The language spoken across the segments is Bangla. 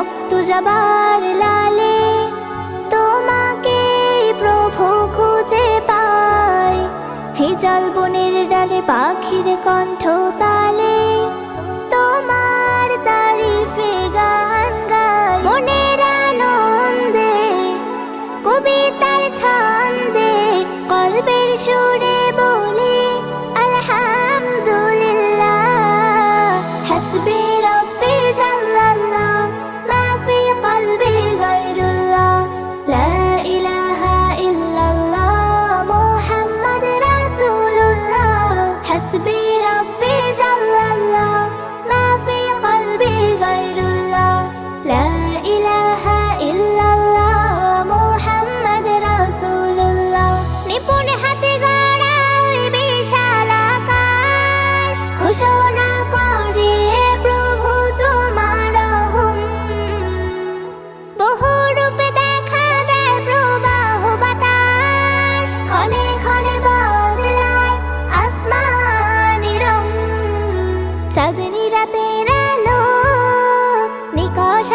রক্ত যাবার লালে তোমাকে প্রভু খুঁজে পায় হে জল বনের ডালে পাখির কণ্ঠতা রাতের আলো নিকষ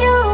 show.